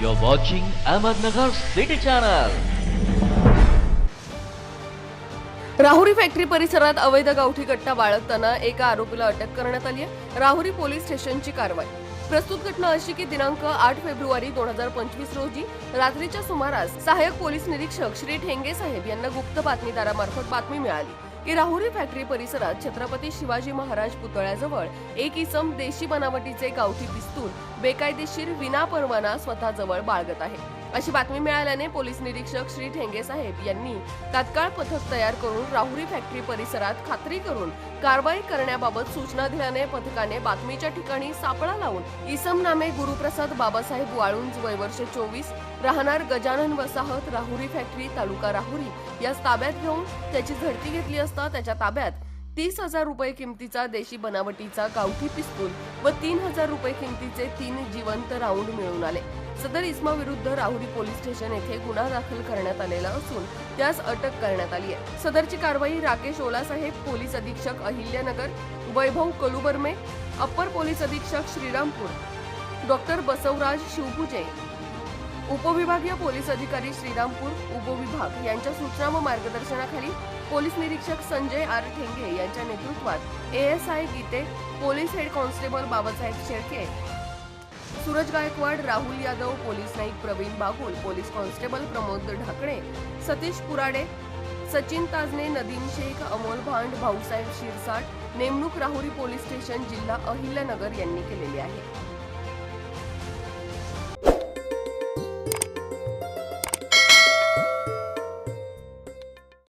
You're watching Ahmednagar City Channel. Rahuri factory परिसरात अवैध गावठी कट्टा बाळगताना एका आरोपीला अटक करण्यात आली आहे. राहुरी पोलीस स्टेशनची कारवाई. प्रस्तुत घटना अशी की दिनांक आठ फेब्रुवारी दोन हजार पंचवीस रोजी रात्रीच्या सुमारास सहाय्यक पोलीस निरीक्षक श्री ठेंगे साहेब यांना गुप्त बातमीदारामार्फत बातमी मिळाली. की राहुरी फॅक्टरी परिसरात छत्रपती शिवाजी महाराज पुतळ्याजवळ एक इसम देशी बनावटीचे गावठी पिस्तूल बेकायदेशीर विनापरवाना स्वतःजवळ बाळगत आहे. अशी बातमी मिळाल्याने पोलीस निरीक्षक श्री ठेंगे साहेब यांनी तात्काळ पथक तयार करून राहुरी फॅक्टरी परिसरात खात्री करून कारवाई करण्याबाबत सूचना दिल्याने पथकाने बातमीच्या ठिकाणी सापळा लावून इसम नामे गुरुप्रसाद बाबासाहेब वाळुंज वय वर्ष चोवीस राहणार गजानन वसाहत राहुरी फॅक्टरी तालुका राहुरी. यास ताब्यात घेऊन त्याची झडती घेतली असता त्याच्या ताब्यात तीस हजार रुपये किमतीचा देशी बनावटीचा गावठी पिस्तूल व तीन हजार रुपये किमतीचे तीन जिवंत राऊंड मिळून आले. सदर इस्मा विरुद्ध राहुरी पोलीस स्टेशन येथे गुन्हा दाखल करण्यात आलेला असून त्यास अटक करण्यात आली आहे. सदरची कारवाई राकेश ओलासाहेब पोलीस अधीक्षक अहिल्यानगर वैभव कलुबर्मे अप्पर पोलीस अधीक्षक श्रीरामपूर डॉक्टर बसवराज शिवभुजे उपविभागीय पोलीस अधिकारी श्रीरामपूर उपविभाग यांच्या सूचना व मार्गदर्शनाखाली पोलीस निरीक्षक संजय आर ठेंगे यांच्या नेतृत्वात ASI Gite police head constable Babasaheb Shelke Suraj Gaikwad Rahul Yadav police naik Pravin Bagul police constable Pramod Dhakane Satish Purade Sachin Tajne Nadeem Shaikh Amol Bhand Bhausaheb Shirsat नेमणूक Rahuri police station जिल्हा अहिल्यानगर यांनी केलेली आहे.